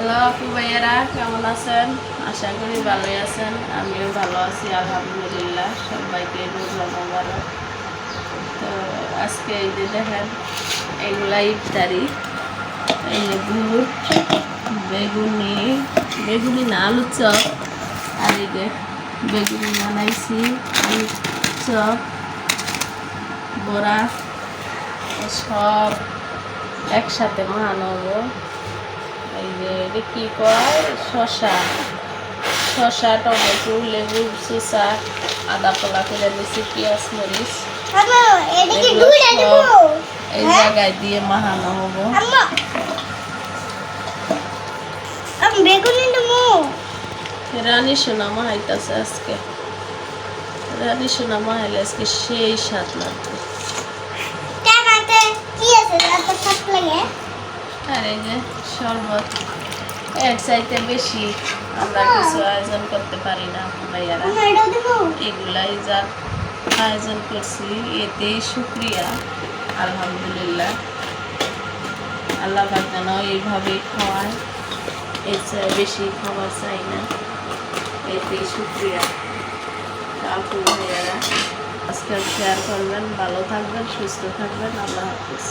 Hello আপু ভাইয়েরা, কেমন আছেন? আশা করি ভালোই আছেন। আমিও ভালো আছি, আলহামদুলিল্লাহ। সবাইকে মোবারক। তো আজকে এই যে দেখেন, এগুলা ইফতারি। এই যে বেগুনি বেগুনি না, আলু চপ। আর এই যে বেগুনি বানাইছি, আলু চপ, বড়া সব একসাথে মানাবো যে কি কয়? শশা শশা টমেটো লেবু সুসা আদা কলা করে দিয়েছি পেঁয়াজ মরিচ। এই হ্যাঁ? জায়গায় দিয়ে মাহানো হব। রানী আজকে। রানী আজকে সেই স্বাদ লাগবে। আর যে শরবত। এর চাইতে বেশি। আমরা কিছু আয়োজন করতে পারি না ভাইয়ারা। দেবো এগুলাই যা আয়োজন করছি এতেই শুক্রিয়া আলহামদুলিল্লাহ। আল্লাহ যেন এইভাবেই খাওয়ায়। এর চেয়ে বেশি খাবার চাই না। এতেই শুক্রিয়া। আপু ভাইয়ারা আজকাল শেয়ার করবেন ভালো থাকবেন সুস্থ থাকবেন। আল্লাহ হাফিজ।